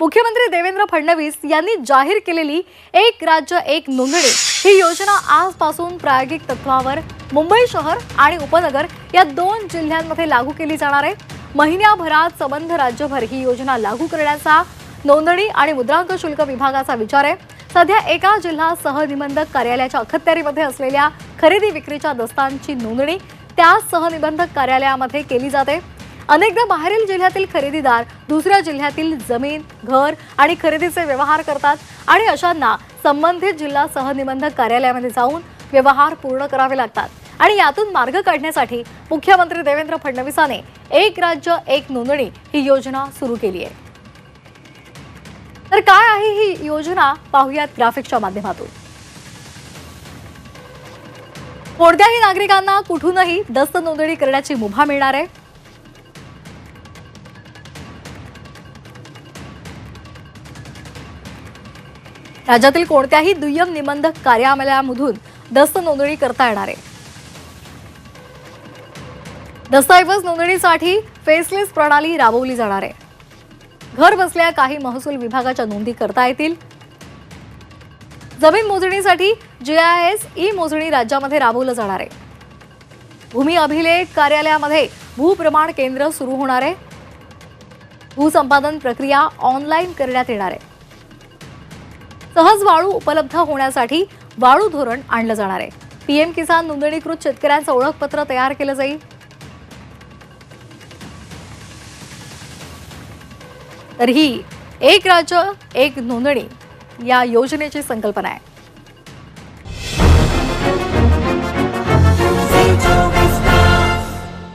मुख्यमंत्री देवेंद्र फडणवीस यांनी जाहीर केलेली एक राज्य एक नोंदणी ही योजना आजपासून प्रायोगिक तत्वावर मुंबई शहर आणि उपनगर या दोन जिल्ह्यांमध्ये लागू केली जाणार आहे. महिन्याभरात संबंध राज्यभर ही योजना लागू करण्याचा नोंदणी आणि मुद्रांक शुल्क विभागाचा विचार आहे. सध्या एका जिल्हा सहनिबंधक कार्यालयाच्या अखत्यारीमध्ये असलेल्या खरेदी विक्रीच्या दस्तांची नोंदणी त्या सहनिबंधक कार्यालयामध्ये केली जाते. अनेकदा बाहेरील जिल्ह्यातील खरेदीदार दुसऱ्या जिल्ह्यातील जमीन घर आणि खरेदीचे व्यवहार करतात आणि अशांना संबंधित जिल्हा सहनिबंधक कार्यालयामध्ये जाऊन व्यवहार पूर्ण करावे लागतात. आणि यातून मार्ग काढण्यासाठी मुख्यमंत्री देवेंद्र फडणवीसांनी एक राज्य एक नोंदणी ही योजना सुरू केली आहे. तर काय आहे ही योजना? पाहूयात ग्राफिक्सच्या माध्यमातून. कोणत्याही नागरिकांना कुठूनही दस्त नोंदणी करण्याची मुभा मिळणार आहे. राज्यातील कोणत्याही दुय्यम निबंधक कार्यालयामधून दस्त नोंदणी करता येणार आहे. दस्तऐवज नोंदणीसाठी फेसलेस प्रणाली राबवली जाणार आहे. घर बसल्या काही महसूल विभागाच्या नोंदी करता येतील. जमीन मोजणीसाठी जीआयएस ई मोजणी राज्यामध्ये राबवलं जाणार आहे. भूमी अभिलेख कार्यालयामध्ये भूप्रमाण केंद्र सुरू होणार आहे. भूसंपादन प्रक्रिया ऑनलाईन करण्यात येणार आहे. सहज वाळू उपलब्ध होण्यासाठी वाळू धोरण आणलं जाणार आहे. पीएम किसान नोंदणीकृत शेतकऱ्यांचं ओळखपत्र तयार केलं जाईल. तर ही एक राज्य एक नोंदणी या योजनेची संकल्पना आहे.